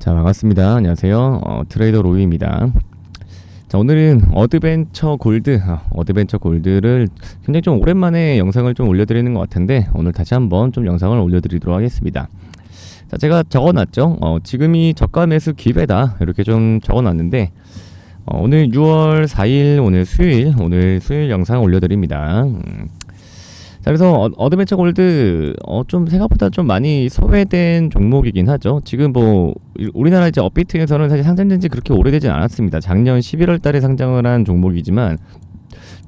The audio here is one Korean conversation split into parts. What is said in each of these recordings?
자 반갑습니다. 안녕하세요. 어, 트레이더 로이입니다. 자 오늘은 어드벤처 골드, 아, 어드벤처 골드를 굉장히 좀 오랜만에 영상을 좀 올려드리는 것 같은데 오늘 다시 한번 좀 영상을 올려드리도록 하겠습니다. 자 제가 적어놨죠. 어, 지금이 저가 매수 기회다 이렇게 좀 적어놨는데 어, 오늘 6월 4일 오늘 수요일 오늘 수요일 영상 올려드립니다. 음, 자 그래서 어, 어드벤처 골드 어, 좀 생각보다 좀 많이 소외된 종목이긴 하죠. 지금 뭐 이- 우리나라 이제 업비트에서는 사실 상장된 지 그렇게 오래되진 않았습니다. 작년 11월 달에 상장을 한 종목이지만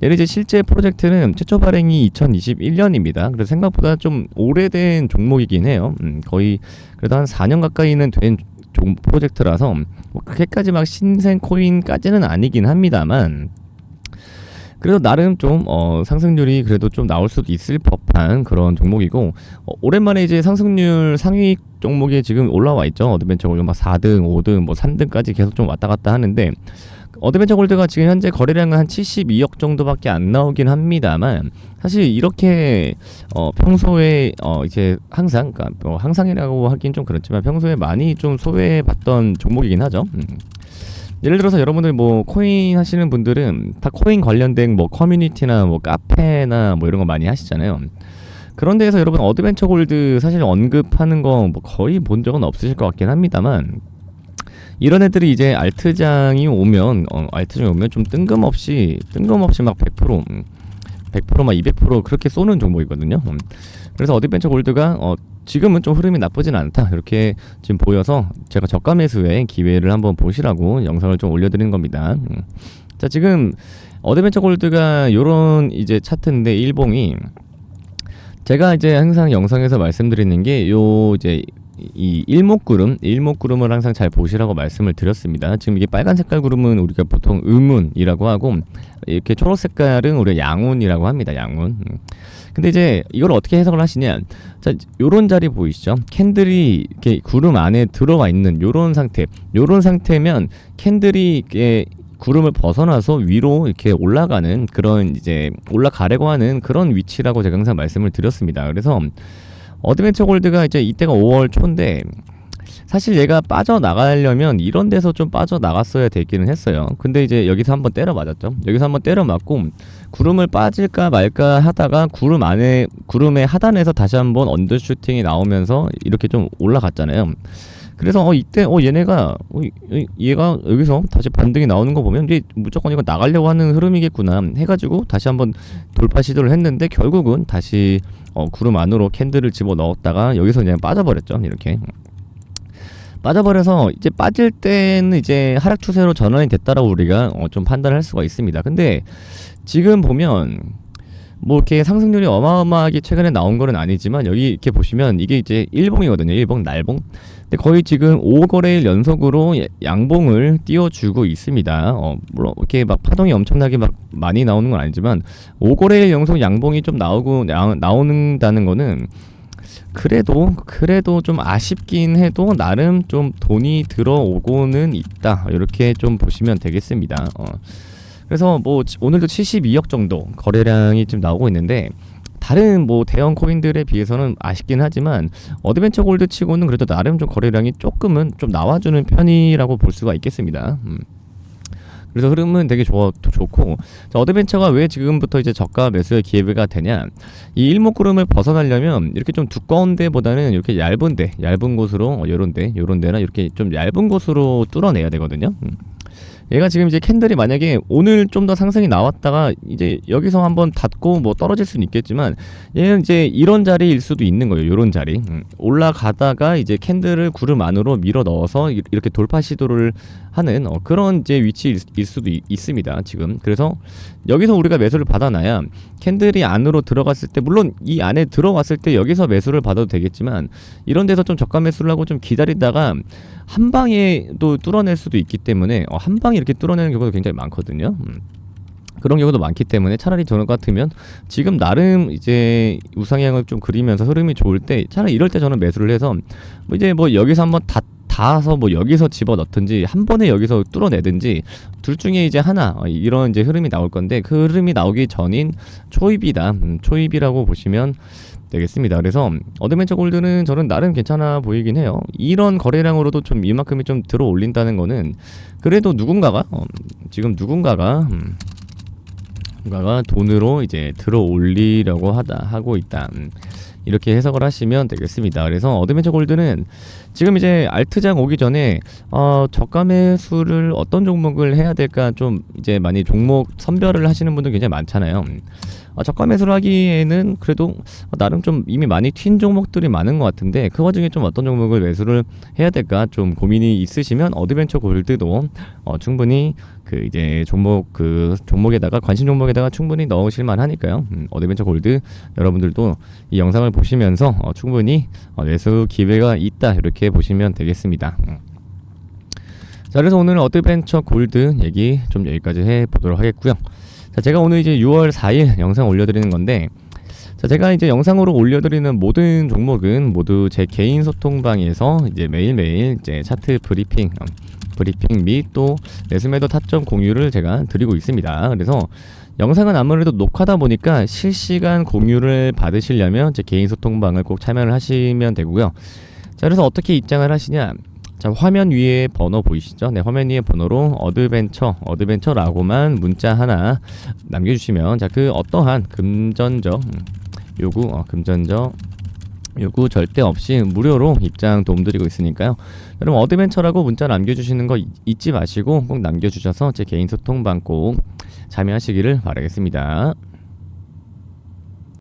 얘는 이제 실제 프로젝트는 최초 발행이 2021년입니다. 그래서 생각보다 좀 오래된 종목이긴 해요. 음, 거의 그래도 한 4년 가까이는 된 종, 프로젝트라서 뭐 그렇게까지 막 신생 코인까지는 아니긴 합니다만 그래도 나름 좀 어, 상승률이 그래도 좀 나올 수도 있을 법한 그런 종목이고 어, 오랜만에 이제 상승률 상위 종목에 지금 올라와 있죠. 어드벤처 골드 막 4등, 5등, 뭐 3등까지 계속 좀 왔다 갔다 하는데 어드벤처 골드가 지금 현재 거래량은 한 72억 정도밖에 안 나오긴 합니다만 사실 이렇게 어 평소에 어 이제 항상 그러니까 뭐 항상이라고 하긴 좀 그렇지만 평소에 많이 좀 소외받던 종목이긴 하죠. 음. 예를 들어서 여러분들 뭐 코인 하시는 분들은 다 코인 관련된 뭐 커뮤니티나 뭐 카페나 뭐 이런 거 많이 하시잖아요. 그런 데에서 여러분 어드벤처 골드 사실 언급하는 거 뭐 거의 본 적은 없으실 것 같긴 합니다만 이런 애들이 이제 알트장이 오면 어, 알트장이 오면 좀 뜬금없이 뜬금없이 막 100% 음, 100%막 200% 그렇게 쏘는 종목이거든요. 음. 그래서 어드벤처 골드가 어, 지금은 좀 흐름이 나쁘진 않다 이렇게 지금 보여서 제가 저가 매수의 기회를 한번 보시라고 영상을 좀 올려드리는 겁니다. 음. 자 지금 어드벤처 골드가 요런 이제 차트인데 일봉이 제가 이제 항상 영상에서 말씀드리는 게 요 이제 이 일목구름, 일목구름을 항상 잘 보시라고 말씀을 드렸습니다. 지금 이게 빨간 색깔 구름은 우리가 보통 음운이라고 하고 이렇게 초록 색깔은 우리가 양운이라고 합니다. 양운. 음. 근데 이제 이걸 어떻게 해석을 하시냐? 자, 요런 자리 보이시죠? 캔들이 이렇게 구름 안에 들어와 있는 요런 상태. 요런 상태면 캔들이 이게 구름을 벗어나서 위로 이렇게 올라가는 그런 이제 올라가려고 하는 그런 위치라고 제가 항상 말씀을 드렸습니다. 그래서 어드벤처 골드가 이제 이때가 5월 초인데 사실 얘가 빠져나가려면 이런 데서 좀 빠져나갔어야 되기는 했어요. 근데 이제 여기서 한번 때려 맞았죠. 여기서 한번 때려 맞고 구름을 빠질까 말까 하다가 구름 안에 구름의 하단에서 다시 한번 언더슈팅이 나오면서 이렇게 좀 올라갔잖아요. 그래서 어 이때 어 얘네가 어, 이- 얘가 여기서 다시 반등이 나오는 거 보면 이제 무조건 이거 나가려고 하는 흐름이겠구나 해가지고 다시 한번 돌파 시도를 했는데 결국은 다시 어 구름 안으로 캔들을 집어 넣었다가 여기서 그냥 빠져버렸죠 이렇게 빠져버려서 이제 빠질 때는 이제 하락 추세로 전환이 됐다라고 우리가 어, 좀 판단을 할 수가 있습니다. 근데 지금 보면 뭐 이렇게 상승률이 어마어마하게 최근에 나온 거는 아니지만 여기 이렇게 보시면 이게 이제 일봉이거든요. 일봉 날봉. 근데 거의 지금 5거래일 연속으로 예- 양봉을 띄워주고 있습니다. 어, 물론 이렇게 막 파동이 엄청나게 막 많이 나오는 건 아니지만 5거래일 연속 양봉이 좀 나오고 나, 나오는다는 거는 그래도 그래도 좀 아쉽긴 해도 나름 좀 돈이 들어오고는 있다 이렇게 좀 보시면 되겠습니다. 어. 그래서 뭐 지- 오늘도 72억 정도 거래량이 지금 나오고 있는데 다른 뭐 대형 코인들에 비해서는 아쉽긴 하지만 어드벤처 골드 치고는 그래도 나름 좀 거래량이 조금은 좀 나와주는 편이라고 볼 수가 있겠습니다. 음. 그래서 흐름은 되게 좋아, 좋고 자, 어드벤처가 왜 지금부터 이제 저가 매수의 기회가 되냐 이 일목구름을 벗어나려면 이렇게 좀 두꺼운 데보다는 이렇게 얇은 데 얇은 곳으로 어, 요런 데 요런 데나 이렇게 좀 얇은 곳으로 뚫어내야 되거든요 음. 얘가 지금 이제 캔들이 만약에 오늘 좀 더 상승이 나왔다가 이제 여기서 한번 닫고 뭐 떨어질 수는 있겠지만 얘는 이제 이런 자리일 수도 있는 거예요. 요런 자리. 음. 올라가다가 이제 캔들을 구름 안으로 밀어 넣어서 이- 이렇게 돌파 시도를 하는 어, 그런 이제 위치일 일 수도 있, 있습니다. 지금. 그래서 여기서 우리가 매수를 받아놔야 캔들이 안으로 들어갔을 때 물론 이 안에 들어갔을 때 여기서 매수를 받아도 되겠지만 이런 데서 좀 저가 매수를 하고 좀 기다리다가 한 방에 또 뚫어낼 수도 있기 때문에 어, 한 방에 이렇게 뚫어내는 경우도 굉장히 많거든요. 음. 그런 경우도 많기 때문에 차라리 저는 같으면 지금 나름 이제 우상향을 좀 그리면서 흐름이 좋을 때 차라리 이럴 때 저는 매수를 해서 뭐 이제 뭐 여기서 한번 다 닿아서 뭐 여기서 집어 넣든지 한 번에 여기서 뚫어내든지 둘 중에 이제 하나 어, 이런 이제 흐름이 나올 건데 그 흐름이 나오기 전인 초입이다 음, 초입이라고 보시면 되겠습니다. 그래서 어드벤처 골드는 저는 나름 괜찮아 보이긴 해요. 이런 거래량으로도 좀 이만큼이 좀 들어 올린다는 거는 그래도 누군가가 어, 지금 누군가가 음, 누군가가 돈으로 이제 들어 올리려고 하다 하고 있다. 음, 이렇게 해석을 하시면 되겠습니다. 그래서 어드벤처 골드는 지금 이제 알트장 오기 전에 어, 저가 매수를 어떤 종목을 해야 될까 좀 이제 많이 종목 선별을 하시는 분들 굉장히 많잖아요. 저가 매수를 하기에는 그래도 나름 좀 이미 많이 튄 종목들이 많은 것 같은데 그 와중에 좀 어떤 종목을 매수를 해야 될까 좀 고민이 있으시면 어드벤처 골드도 어, 충분히 그 이제 종목 그 종목에다가 관심 종목에다가 충분히 넣으실 만하니까요. 음, 어드벤처 골드 여러분들도 이 영상을 보시면서 어, 충분히 어, 매수 기회가 있다 이렇게 보시면 되겠습니다. 음. 자 그래서 오늘 어드벤처 골드 얘기 좀 여기까지 해 보도록 하겠고요. 자 제가 오늘 이제 6월 4일 영상 올려드리는 건데 자 제가 이제 영상으로 올려드리는 모든 종목은 모두 제 개인 소통방에서 이제 매일매일 이제 차트 브리핑 음, 브리핑 및 또 매수매도 타점 공유를 제가 드리고 있습니다. 그래서 영상은 아무래도 녹화다 보니까 실시간 공유를 받으시려면 제 개인 소통방을 꼭 참여를 하시면 되고요. 자, 그래서 어떻게 입장을 하시냐? 자, 화면 위에 번호 보이시죠? 네, 화면 위에 번호로 어드벤처, 어드벤처라고만 문자 하나 남겨주시면 자, 그 어떠한 금전적 음, 요구, 어, 금전적 요구 절대 없이 무료로 입장 도움드리고 있으니까요. 여러분 어드벤처라고 문자 남겨주시는 거 잊- 잊지 마시고 꼭 남겨주셔서 제 개인 소통방 꼭 참여하시기를 바라겠습니다.